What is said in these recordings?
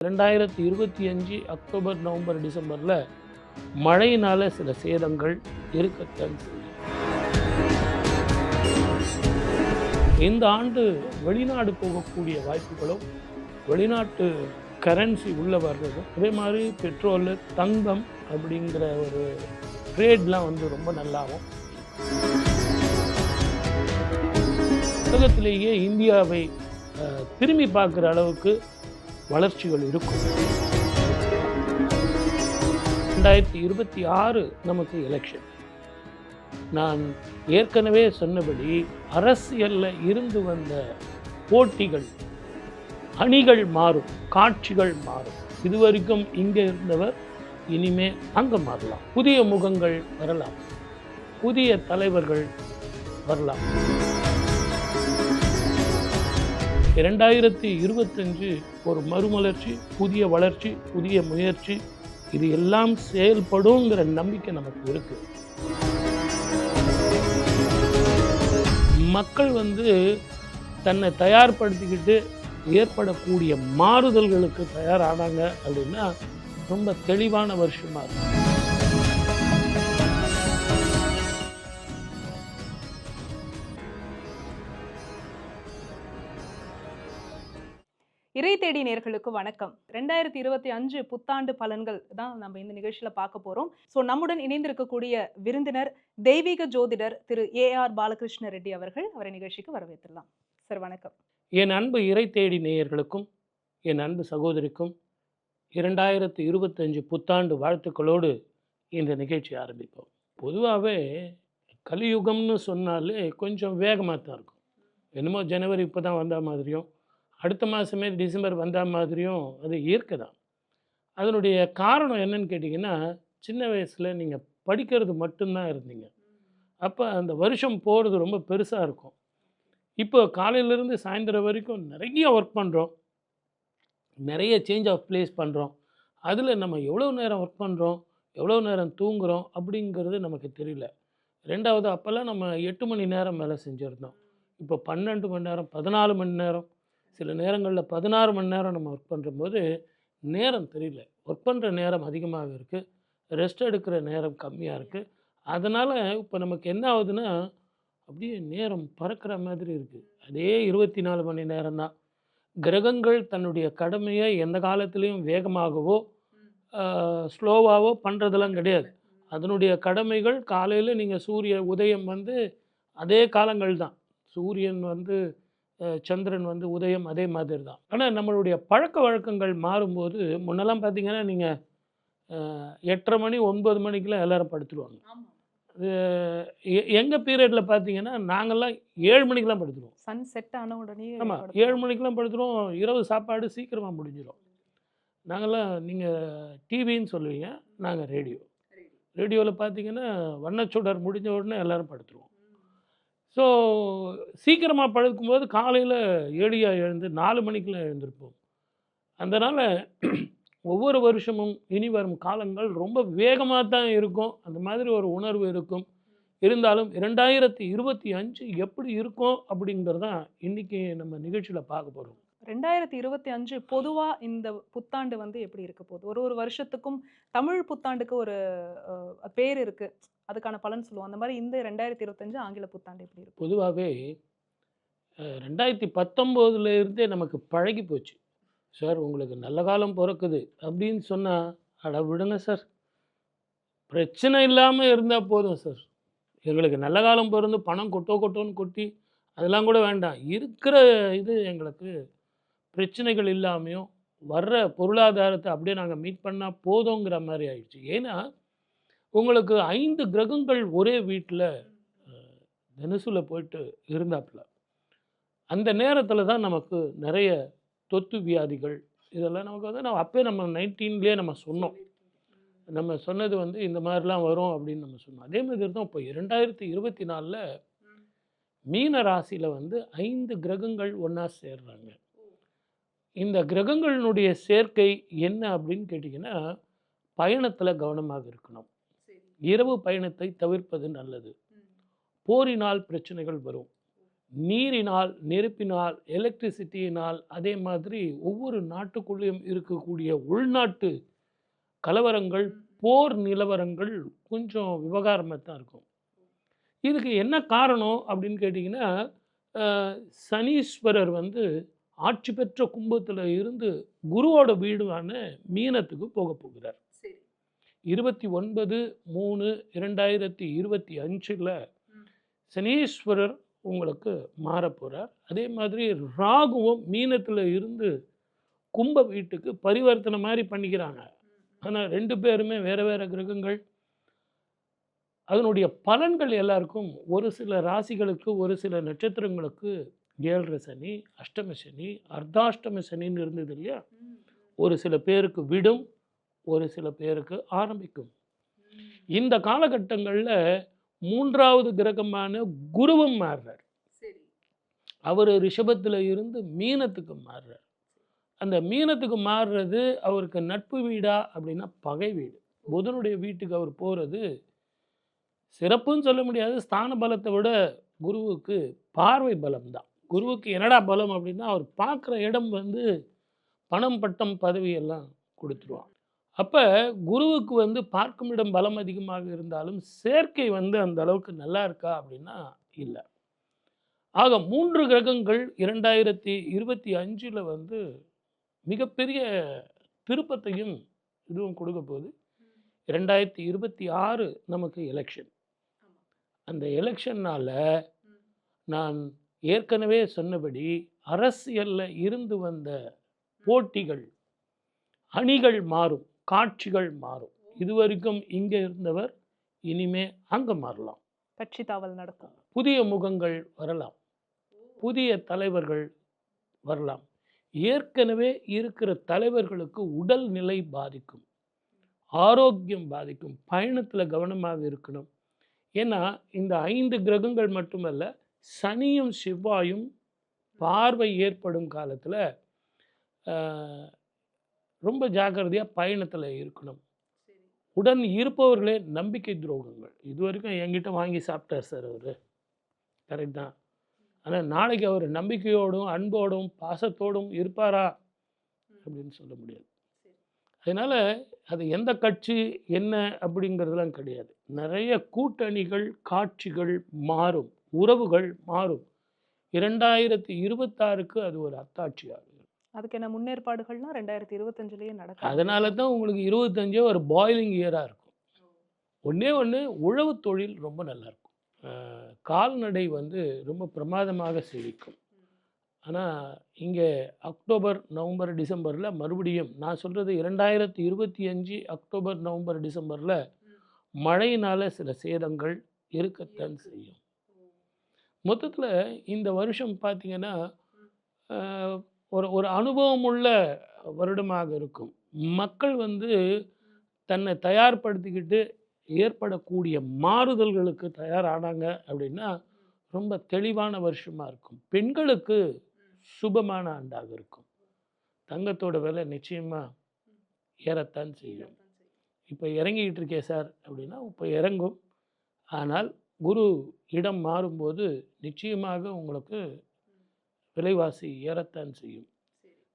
ரெண்டாயிரத்தி இருபத்தி அஞ்சு அக்டோபர் நவம்பர் டிசம்பரில் மழையினால் சில சேதங்கள் இருக்கத்தான் செய்யும். இந்த ஆண்டு வெளிநாடு போகக்கூடிய வாய்ப்புகளும் வெளிநாட்டு கரன்சி உள்ளே வர்றதும் அதே மாதிரி பெட்ரோலு தங்கம் அப்படிங்கிற ஒரு ட்ரேட்லாம் வந்து ரொம்ப நல்லாகும் உலகத்திலேயே இந்தியாவை திரும்பி பார்க்குற அளவுக்கு வளர்ச்சிகள் இருக்கும். ரெண்டாயிரத்தி இருபத்தி ஆறு நமக்கு எலெக்ஷன் நான் ஏற்கனவே சொன்னபடி அரசியலில் இருந்து வந்த போட்டிகள் அணிகள் மாறும் காட்சிகள் மாறும். இதுவரைக்கும் இங்கே இருந்தவர் இனிமே அங்கே மாறலாம். புதிய முகங்கள் வரலாம். புதிய தலைவர்கள் வரலாம். இரண்டாயிரத்தி இருபத்தஞ்சு ஒரு மறுமலர்ச்சி புதிய வளர்ச்சி புதிய முயற்சி. இது எல்லாம் செயல்படுங்கிற நம்பிக்கை நமக்கு இருக்கு. மக்கள் வந்து தன்னை தயார்படுத்திக்கிட்டு ஏற்படக்கூடிய மாறுதல்களுக்கு தயாரானாங்க அப்படின்னா ரொம்ப தெளிவான வருஷமாக இருக்கும் இறை தேடி நேர்களுக்கு வணக்கம். ரெண்டாயிரத்தி இருபத்தி அஞ்சு புத்தாண்டு பலன்கள் தான் நம்ம இந்த நிகழ்ச்சியில் பார்க்க போகிறோம் ஸோ நம்முடன் இணைந்திருக்கக்கூடிய விருந்தினர் தெய்வீக ஜோதிடர் திரு ஏ ஆர் பாலகிருஷ்ண ரெட்டி அவர்கள் அவரை நிகழ்ச்சிக்கு வரவேற்றலாம் சார் வணக்கம். என் அன்பு இறை தேடி நேயர்களுக்கும் என் அன்பு சகோதரிக்கும் இரண்டாயிரத்து இருபத்தஞ்சு புத்தாண்டு வாழ்த்துக்களோடு இந்த நிகழ்ச்சி ஆரம்பிப்போம். பொதுவாகவே கலியுகம்னு சொன்னாலே கொஞ்சம் வேகமாக தான் இருக்கும். என்னமோ ஜனவரி இப்போ தான் வந்த மாதிரியும் அடுத்த மாதமே டிசம்பர் வந்த மாதிரியும் அது இயற்கை தான் அதனுடைய காரணம் என்னன்னு கேட்டிங்கன்னா சின்ன வயசில் நீங்கள் படிக்கிறது மட்டும்தான் இருந்தீங்க. அப்போ அந்த வருஷம் போகிறது ரொம்ப பெருசாக இருக்கும். இப்போ காலையிலேருந்து சாயந்தரம் வரைக்கும் நிறைய ஒர்க் பண்ணுறோம் நிறைய சேஞ்ச் ஆஃப் பிளேஸ் பண்ணுறோம் அதில் நம்ம எவ்வளோ நேரம் ஒர்க் பண்ணுறோம் எவ்வளோ நேரம் தூங்குறோம் அப்படிங்கிறது நமக்கு தெரியல. ரெண்டாவது அப்போல்லாம் நம்ம எட்டு மணி நேரம் வேலை செஞ்சுருந்தோம். இப்போ பன்னெண்டு மணி நேரம் பதினாலு மணி நேரம் சில நேரங்களில் பதினாறு மணி நேரம் நம்ம ஒர்க் பண்ணுறம்போது நேரம் தெரியல. ஒர்க் பண்ணுற நேரம் அதிகமாக இருக்குது ரெஸ்ட் எடுக்கிற நேரம் கம்மியாக இருக்குது அதனால் இப்போ நமக்கு என்ன ஆகுதுன்னா அப்படியே நேரம் பறக்கிற மாதிரி இருக்குது அதே இருபத்தி நாலு மணி நேரம் தான். கிரகங்கள் தன்னுடைய கடமையை எந்த காலத்துலேயும் வேகமாகவோ ஸ்லோவாகவோ பண்ணுறதெல்லாம் கிடையாது. அதனுடைய கடமைகள் காலையில் நீங்கள் சூரிய உதயம் வந்து அதே காலங்கள் தான். சூரியன் வந்து சந்திரன் வந்து உதயம் அதே மாதிரி தான் ஆனால் நம்மளுடைய பழக்க வழக்கங்கள் மாறும்போது முன்னெல்லாம் பார்த்தீங்கன்னா நீங்கள் எட்டரை மணி ஒன்பது மணிக்கெலாம் எல்லாரும் படுத்துருவாங்க. அது எங்கள் பீரியடில் பார்த்தீங்கன்னா நாங்கள்லாம் ஏழு மணிக்கெலாம் படுத்துருவோம். சன் செட் ஆன உடனே ஆமாம் ஏழு மணிக்கெலாம் படுத்துருவோம். இரவு சாப்பாடு சீக்கிரமாக முடிஞ்சிடும் நாங்கள்லாம் நீங்கள் டிவின்னு சொல்லுவீங்க நாங்கள் ரேடியோ. ரேடியோவில் பார்த்தீங்கன்னா வண்ணச்சுடர் முடிஞ்ச உடனே எல்லாரும் படுத்துருவோம். ஸோ சீக்கிரமாக படுக்கும்போது காலையில் ஏழியாக எழுந்து நாலு மணிக்கெலாம் எழுந்திருப்போம். அதனால் ஒவ்வொரு வருஷமும் இனி வரும் காலங்கள் ரொம்ப வேகமாக தான் இருக்கும். அந்த மாதிரி ஒரு உணர்வு இருக்கும். இருந்தாலும் இரண்டாயிரத்தி இருபத்தி அஞ்சு எப்படி இருக்கும் அப்படிங்கிறது தான் இன்றைக்கி நம்ம நிகழ்ச்சியில் பார்க்க போகிறோம் ரெண்டாயிரத்தி இருபத்தி அஞ்சு பொதுவாக இந்த புத்தாண்டு வந்து எப்படி இருக்க போகுது? ஒரு ஒரு வருஷத்துக்கும் தமிழ் புத்தாண்டுக்கு ஒரு பேர் இருக்குது அதுக்கான பலன் சொல்லுவோம். அந்த மாதிரி இந்த ரெண்டாயிரத்தி இருபத்தஞ்சு ஆங்கில புத்தாண்டு எப்படி இருக்கும் பொதுவாகவே ரெண்டாயிரத்தி பத்தொம்போதுலேருந்தே நமக்கு பழகி போச்சு. சார் உங்களுக்கு நல்ல காலம் பிறக்குது அப்படின்னு சொன்னால் அட விடுங்க சார். பிரச்சனை இல்லாமல் இருந்தால் போதும் சார். எங்களுக்கு நல்ல காலம் பிறந்து பணம் கொட்டோ கொட்டோன்னு கொட்டி அதெல்லாம் கூட வேண்டாம். இருக்கிற இது எங்களுக்கு பிரச்சனைகள் இல்லாமையும் வர்ற பொருளாதாரத்தை அப்படியே நாங்கள் மீட் பண்ணால் போதுங்கிற மாதிரி ஆயிடுச்சு. ஏன்னா உங்களுக்கு ஐந்து கிரகங்கள் ஒரே வீட்டில் தனுசுல போயிட்டு இருந்தாப்புல அந்த நேரத்தில் தான் நமக்கு நிறைய தொத்து வியாதிகள் இதெல்லாம் நமக்கு வந்து நம்ம அப்பயே நம்ம நைன்டீன்லேயே நம்ம சொன்னோம். நம்ம சொன்னது வந்து இந்த மாதிரிலாம் வரும் அப்படின்னு நம்ம சொன்னோம். அதே மாதிரி தான் இப்போ இரண்டாயிரத்தி இருபத்தி நாலில் மீன ராசியில் வந்து ஐந்து கிரகங்கள் ஒன்றா சேர்றாங்க. இந்த கிரகங்களினுடைய சேர்க்கை என்ன அப்படின்னு கேட்டிங்கன்னா பயணத்தில் கவனமாக இருக்கணும். இரவு பயணத்தை தவிர்ப்பது நல்லது. போரினால் பிரச்சனைகள் வரும். நீரினால் நெருப்பினால் எலக்ட்ரிசிட்டியினால் அதே மாதிரி ஒவ்வொரு நாட்டுக்குள்ளேயும் இருக்கக்கூடிய உள்நாட்டு கலவரங்கள் போர் நிலவரங்கள் கொஞ்சம் விவகாரமாக தான் இருக்கும். இதுக்கு என்ன காரணம் அப்படின்னு கேட்டிங்கன்னா சனீஸ்வரர் வந்து ஆட்சி பெற்ற கும்பத்தில் இருந்து குருவோட வீடான மீனத்துக்கு போக போகிறார். சரி. இருபத்தி ஒன்பது மூணு இரண்டாயிரத்தி இருபத்தி அஞ்சில் சனீஸ்வரர் உங்களுக்கு மாறப் போகிறார் அதே மாதிரி ராகுவும் மீனத்தில் இருந்து கும்ப வீட்டுக்கு பரிவர்த்தனை மாதிரி பண்ணிக்கிறாங்க. ஆனால் ரெண்டு பேருமே வேறு வேறு கிரகங்கள். அதனுடைய பலன்கள் எல்லாருக்கும் ஒரு சில ராசிகளுக்கு ஒரு சில நட்சத்திரங்களுக்கு ஏழரை சனி அஷ்டம சனி அர்த்தாஷ்டம சனின்னு இருந்தது இல்லையா? ஒரு சில பேருக்கு விடும் ஒரு சில பேருக்கு ஆரம்பிக்கும். இந்த காலகட்டங்களில் மூன்றாவது கிரகமான குருவும் மாறுறார். அவர் ரிஷபத்தில் இருந்து மீனத்துக்கு மாறுறார். அந்த மீனத்துக்கு மாறுறது அவருக்கு நட்பு வீடா அப்படின்னா பகை வீடு. புதனுடைய வீட்டுக்கு அவர் போகிறது சிறப்புன்னு சொல்ல முடியாது. ஸ்தான பலத்தை விட குருவுக்கு பார்வை பலம் தான் குருவுக்கு என்னடா பலம் அப்படின்னா அவர் பார்க்குற இடம் வந்து பணம் பட்டம் பதவி எல்லாம் கொடுத்துருவான். அப்போ குருவுக்கு வந்து பார்க்கும் இடம் பலம் அதிகமாக இருந்தாலும் சேர்க்கை வந்து அந்த அளவுக்கு நல்லா இருக்கா அப்படின்னா இல்லை. ஆக மூன்று கிரகங்கள் இரண்டாயிரத்தி இருபத்தி அஞ்சில் வந்து மிகப்பெரிய திருப்பத்தையும் இதுவும் கொடுக்க போகுது. இரண்டாயிரத்தி இருபத்தி ஆறு நமக்கு எலெக்ஷன் அந்த எலெக்ஷன்னால் நான் ஏற்கனவே சொன்னபடி அரசியலில் இருந்து வந்த போட்டிகள் அணிகள் மாறும் காட்சிகள் மாறும். இதுவரைக்கும் இங்கே இருந்தவர் இனிமே அங்கே மாறலாம். கட்சி தாவல் நடக்கும். புதிய முகங்கள் வரலாம். புதிய தலைவர்கள் வரலாம். ஏற்கனவே இருக்கிற தலைவர்களுக்கு உடல் நிலை பாதிக்கும். ஆரோக்கியம் பாதிக்கும். பயணத்தில் கவனமாக இருக்கணும். ஏன்னா இந்த ஐந்து கிரகங்கள் மட்டுமல்ல சனியும் செவ்வாயும் பார்வை ஏற்படும் காலத்தில் ரொம்ப ஜாக்கிரதையாக பயணத்தில் இருக்கணும். உடன் இருப்பவர்களே நம்பிக்கை துரோகங்கள். இது வரைக்கும் என்கிட்ட வாங்கி சாப்பிட்டார் சார் அவர். கரெக்ட் தான். ஆனால் நாளைக்கு அவர் நம்பிக்கையோடும் அன்போடும் பாசத்தோடும் இருப்பாரா? அப்படின்னு சொல்ல முடியாது. அதனால் அது எந்த கட்சி என்ன அப்படிங்கிறதுலாம் கிடையாது. நிறைய கூட்டணிகள் காட்சிகள் மாறும். உறவுகள் மாறும். இரண்டாயிரத்தி இருபத்தாறுக்கு அது ஒரு அத்தாட்சியாகும் அதுக்கு என்ன முன்னேற்பாடுகள்லாம் ரெண்டாயிரத்தி இருபத்தஞ்சுலயே நடக்கும் அதனால தான் உங்களுக்கு இருபத்தஞ்சே ஒரு பாயிலிங் இயராக இருக்கும். ஒன்றே ஒன்று உழவு தொழில் ரொம்ப நல்லா இருக்கும். அஹ் கால்நடை வந்து ரொம்ப பிரமாதமாக செழிக்கும். ஆனால் இங்கே அக்டோபர் நவம்பர் டிசம்பரில் மறுபடியும் நான் சொல்கிறது இரண்டாயிரத்தி இருபத்தி அஞ்சு அக்டோபர் நவம்பர் டிசம்பரில் மழையினால் சில சேதங்கள் இருக்கத்தான் செய்யும். மொத்தத்தில் இந்த வருஷம் பார்த்தீங்கன்னா ஒரு ஒரு அனுபவம் உள்ள வருடமாக இருக்கும். மக்கள் வந்து தன்னை தயார்படுத்திக்கிட்டு ஏற்படக்கூடிய மாறுதல்களுக்கு தயாரானாங்க அப்படின்னா ரொம்ப தெளிவான வருஷமாக இருக்கும். பெண்களுக்கு சுபமான ஆண்டாக இருக்கும். தங்கத்தோட விலை நிச்சயமாக ஏறத்தான் செய்யும். இப்போ இறங்கிக்கிட்டு இருக்கே சார் அப்படின்னா இப்போ இறங்கும். ஆனால் குரு இடம் மாறும்போது நிச்சயமாக உங்களுக்கு விலைவாசி ஏறத்தான் செய்யும்.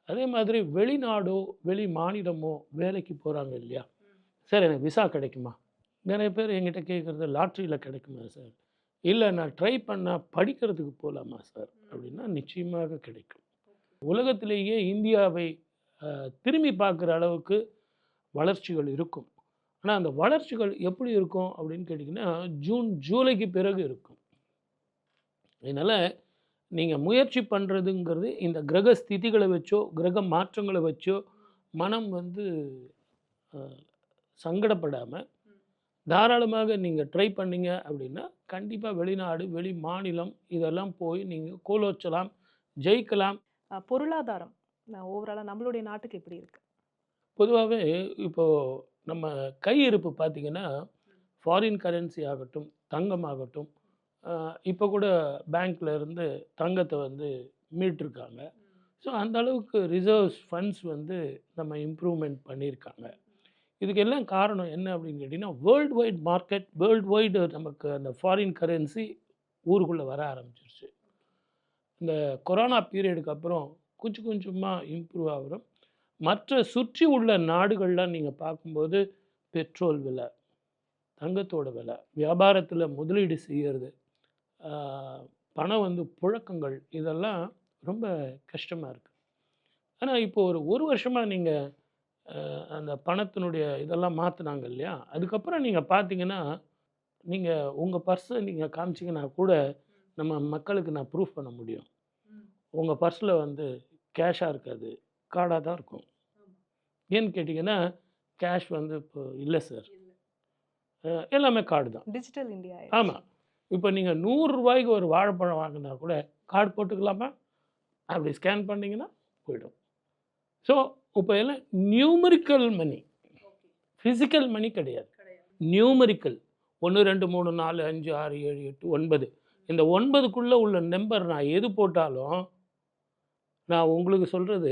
அதே மாதிரி வெளிநாடோ வெளி மாநிலமோ வேலைக்கு போகிறாங்க இல்லையா? சார் எனக்கு விசா கிடைக்குமா? நிறைய பேர் என்கிட்ட கேட்குறது லாட்ரியில் கிடைக்குமா சார்? இல்லை நான் ட்ரை பண்ணால் படிக்கிறதுக்கு போகலாமா சார்? அப்படின்னா நிச்சயமாக கிடைக்கும். உலகத்திலேயே இந்தியாவை திரும்பி பார்க்குற அளவுக்கு வளர்ச்சிகள் இருக்கும். ஆனால் அந்த வளர்ச்சிகள் எப்படி இருக்கும் அப்படின்னு கேட்டிங்கன்னா ஜூன் ஜூலைக்கு பிறகு இருக்கும். அதனால் நீங்கள் முயற்சி பண்ணுறதுங்கிறது இந்த கிரக ஸ்திதிகளை வச்சோ கிரக மாற்றங்களை வச்சோ மனம் வந்து சங்கடப்படாமல் தாராளமாக நீங்கள் ட்ரை பண்ணீங்க அப்படின்னா கண்டிப்பாக வெளிநாடு வெளி மாநிலம் இதெல்லாம் போய் நீங்கள் கோலோச்சலாம் ஜெயிக்கலாம். பொருளாதாரம். ஓவராலாக நம்மளுடைய நாட்டுக்கு எப்படி இருக்கு? பொதுவாகவே இப்போது நம்ம கையிருப்பு பார்த்திங்கன்னா ஃபாரின் கரன்சி ஆகட்டும் தங்கம் ஆகட்டும் இப்போ கூட பேங்க்ல இருந்து தங்கத்தை வந்து மீட்டிருக்காங்க. ஸோ அந்த அளவுக்கு ரிசர்வ்ஸ் ஃபண்ட்ஸ் வந்து நம்ம இம்ப்ரூவ்மெண்ட் பண்ணியிருக்காங்க. இதுக்கெல்லாம் காரணம் என்ன அப்படின்னு கேட்டிங்கன்னா world wide market world wide நமக்கு அந்த ஃபாரின் கரன்சி ஊருக்குள்ளே வர ஆரம்பிச்சிருச்சு. இந்த கொரோனா பீரியடுக்கு அப்புறம் கொஞ்சம் கொஞ்சமாக இம்ப்ரூவ் ஆகிறோம். மற்ற சுற்றி உள்ள நாடுகள்லாம் நீங்கள் பார்க்கும்போது பெட்ரோல் விலை தங்கத்தோட விலை வியாபாரத்தில் முதலீடு செய்கிறது பணம் வந்து புழக்கங்கள் இதெல்லாம் ரொம்ப கஷ்டமாக இருக்குது ஆனால் இப்போ ஒரு ஒரு வருஷமாக நீங்கள் அந்த பணத்தினுடைய இதெல்லாம் மாற்றினாங்க இல்லையா? அதுக்கப்புறம் நீங்கள் பார்த்தீங்கன்னா நீங்கள் உங்கள் பர்ஸை நீங்கள் காமிச்சிங்கன்னா கூட நம்ம மக்களுக்கு நான் ப்ரூஃப் பண்ண முடியும். உங்கள் பர்ஸில் வந்து கேஷாக இருக்காது கார்டாக தான் இருக்கும். ஏன்னு கேட்டிங்கன்னா கேஷ் வந்து இப்போ இல்லை சார் எல்லாமே கார்டு தான். டிஜிட்டல் இந்தியா ஆமாம் இப்போ நீங்கள் நூறுரூவாய்க்கு ஒரு வாழைப்பழம் வாங்கினா கூட கார்டு போட்டுக்கலாமா? அப்படி ஸ்கேன் பண்ணிங்கன்னா போயிடும். ஸோ இப்போ எல்லாம் நியூமரிக்கல் மணி ஃபிசிக்கல் மணி கிடையாது. நியூமரிக்கல் ஒன்று ரெண்டு மூணு நாலு அஞ்சு ஆறு ஏழு எட்டு ஒன்பது. இந்த ஒன்பதுக்குள்ளே உள்ள நம்பர் நான் எது போட்டாலும் நான் உங்களுக்கு சொல்கிறது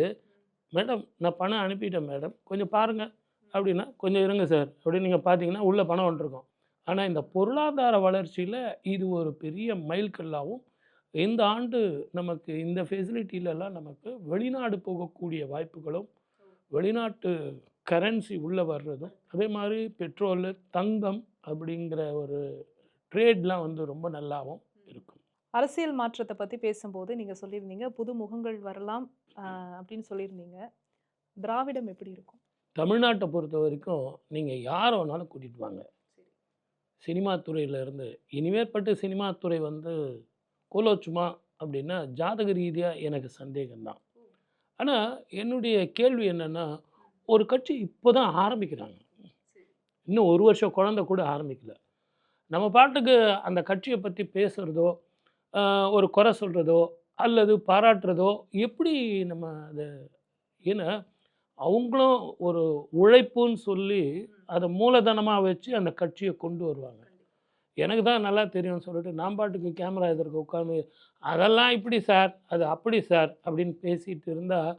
மேடம் நான் பணம் அனுப்பிட்டேன் மேடம். கொஞ்சம் பாருங்கள் அப்படின்னா கொஞ்சம் இருங்க சார். அப்படின்னு நீங்கள் பார்த்தீங்கன்னா உள்ளே பணம் வந்துருக்கும். ஆனால் இந்த பொருளாதார வளர்ச்சியில் இது ஒரு பெரிய மைல்கல்லாகவும் இந்த ஆண்டு நமக்கு இந்த ஃபெசிலிட்டிலலாம் நமக்கு வெளிநாடு போகக்கூடிய வாய்ப்புகளும் வெளிநாட்டு கரன்சி உள்ளே வர்றதும் அதே மாதிரி பெட்ரோலு தங்கம் அப்படிங்கிற ஒரு ட்ரேட்லாம் வந்து ரொம்ப நல்லாவும் அரசியல் மாற்றத்தை பற்றி பேசும்போது நீங்கள் சொல்லியிருந்தீங்க புது முகங்கள் வரலாம் அப்படின்னு சொல்லியிருந்தீங்க. திராவிடம் எப்படி இருக்கும்? தமிழ்நாட்டை பொறுத்த வரைக்கும் நீங்கள் யாரை வேணாலும் கூட்டிகிட்டு வாங்க. சினிமா துறையிலேருந்து இனிமேற்பட்டு சினிமா துறை வந்து கோலோச்சுமா அப்படின்னா ஜாதக ரீதியாக எனக்கு சந்தேகம்தான். ஆனால் என்னுடைய கேள்வி என்னென்னா ஒரு கட்சி இப்போ தான் ஆரம்பிக்கிறாங்க இன்னும் ஒரு வருஷம் குழந்தை கூட ஆரம்பிக்கல. நம்ம பாட்டுக்கு அந்த கட்சியை பற்றி பேசுகிறதோ ஒரு குறை சொல்கிறதோ அல்லது பாராட்டுறதோ எப்படி நம்ம அதை ஏன்னா அவங்களும் ஒரு உழைப்புன்னு சொல்லி அதை மூலதனமாக வச்சு அந்த கட்சியை கொண்டு வருவாங்க. எனக்கு தான் நல்லா தெரியும்னு சொல்லிட்டு நான் பாட்டுக்கு கேமரா எதிர்க்க உட்காந்து அதெல்லாம் இப்படி சார் அது அப்படி சார் அப்படின்னு பேசிகிட்டு இருந்தால்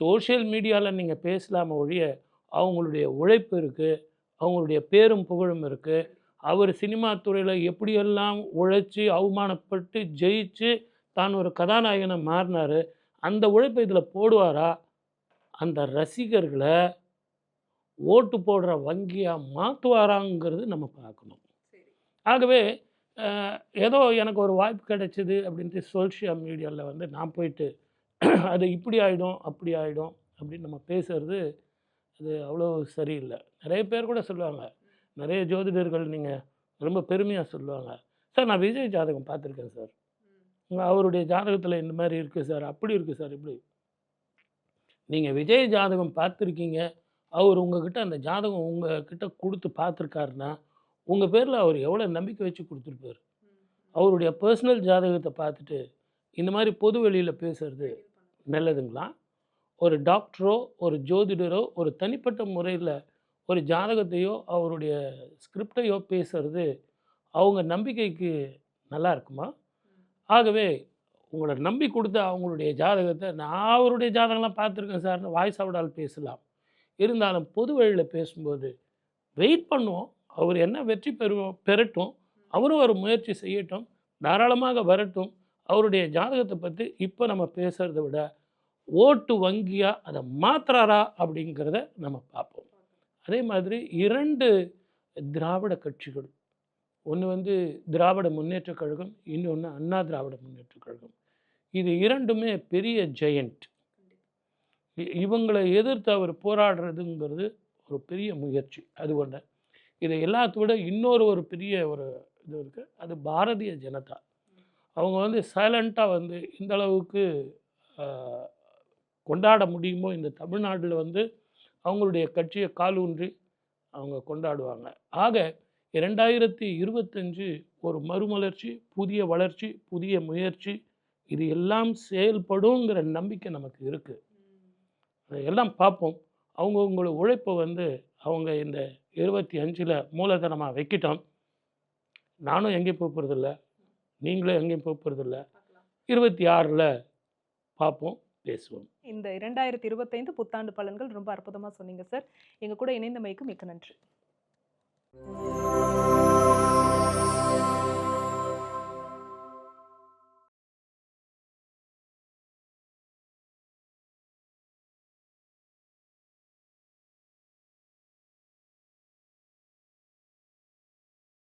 சோஷியல் மீடியாவில் நீங்கள் பேசலாம ஒழிய அவங்களுடைய உழைப்பு இருக்குது அவங்களுடைய பேரும் புகழும் இருக்குது அவர் சினிமா துறையில் எப்படியெல்லாம் உழைச்சி அவமானப்பட்டு ஜெயிச்சு தான் ஒரு கதாநாயகனை மாறினார் அந்த உழைப்பை இதில் போடுவாரா? அந்த ரசிகர்களை ஓட்டு போடுற வங்கியாக மாற்றுவாராங்கிறது நம்ம பார்க்கணும். ஆகவே ஏதோ எனக்கு ஒரு வாய்ப்பு கிடைச்சிது அப்படின்ட்டு சோஷியல் மீடியாவில் வந்து நான் போயிட்டு அது இப்படி ஆகிடும் அப்படி ஆகிடும் அப்படின்னு நம்ம பேசுறது அது அவ்வளோ சரியில்லை. நிறைய பேர் கூட சொல்லுவாங்க நிறைய ஜோதிடர்கள் நீங்கள் ரொம்ப பெருமையாக சொல்லுவாங்க. சார் நான் விஜய் ஜாதகம் பார்த்துருக்கேன் சார். அவருடைய ஜாதகத்தில் இந்த மாதிரி இருக்குது சார் அப்படி இருக்குது சார் இப்படி. நீங்கள் விஜய் ஜாதகம் பார்த்துருக்கீங்க. அவர் உங்ககிட்ட அந்த ஜாதகம் உங்ககிட்ட கொடுத்து பார்த்துருக்காருன்னா உங்கள் பேரில் அவர் எவ்வளோ நம்பிக்கை வச்சு கொடுத்துருப்பார். அவருடைய பர்சனல் ஜாதகத்தை பார்த்துட்டு இந்த மாதிரி பொது வெளியில் பேசுறது நல்லதுங்களா? ஒரு டாக்டரோ ஒரு ஜோதிடரோ ஒரு தனிப்பட்ட முறையில் ஒரு ஜாதகத்தையோ அவருடைய ஸ்கிரிப்டையோ பேசுறது அவங்க நம்பிக்கைக்கு நல்லா இருக்குமா? ஆகவே உங்களை நம்பி கொடுத்த அவங்களுடைய ஜாதகத்தை நான் அவருடைய ஜாதகம்லாம் பார்த்துருக்கேன் சார்னு வாய்ஸ் அவுடால் பேசலாம். இருந்தாலும் பொது வழியில் பேசும்போது வெயிட் பண்ணுவோம். அவர் என்ன வெற்றி பெறுவோம் பெறட்டும். அவரும் ஒரு முயற்சி செய்யட்டும். தாராளமாக வரட்டும். அவருடைய ஜாதகத்தை பற்றி இப்போ நம்ம பேசுகிறத விட ஓட்டு வங்கியாக அதை மாத்துறாரா அப்படிங்கிறத நம்ம பார்ப்போம். அதே மாதிரி இரண்டு திராவிட கட்சிகள் ஒன்று வந்து திராவிட முன்னேற்றக் கழகம் இன்னொன்று அண்ணா திராவிட முன்னேற்றக் கழகம். இது இரண்டுமே பெரிய ஜெயண்ட் இவங்களை எதிர்த்து அவர் போராடுறதுங்கிறது ஒரு பெரிய முயற்சி. அது ஒன்று இதை எல்லாத்தோட இன்னொரு ஒரு பெரிய ஒரு இது இருக்குது அது பாரதிய ஜனதா. அவங்க வந்து சைலண்ட்டாக வந்து இந்த அளவுக்கு கொண்டாட முடியுமோ இந்த தமிழ்நாட்டில் வந்து அவங்களுடைய கட்சியை காலூன்றி அவங்க கொண்டாடுவாங்க. ஆக இரண்டாயிரத்தி இருபத்தஞ்சு ஒரு மறுமலர்ச்சி புதிய வளர்ச்சி புதிய முயற்சி இது எல்லாம் செயல்படுங்கிற நம்பிக்கை நமக்கு இருக்குது எல்லாம் பார்ப்போம். அவங்கவுங்களோட உழைப்பை வந்து அவங்க இந்த இருபத்தி அஞ்சில் மூலதனமாக வைக்கிட்டோம். நானும் எங்கேயும் போக போகிறதில்ல நீங்களும் எங்கேயும் போக போகிறதில்ல இருபத்தி ஆறில் பார்ப்போம். பேசுவோம். இந்த இரண்டாயிரத்தி இருபத்தைந்து புத்தாண்டு பலன்கள் ரொம்ப அற்புதமாக சொன்னீங்க சார். எங்கள் கூட இணைந்தமைக்கு மிக்க நன்றி.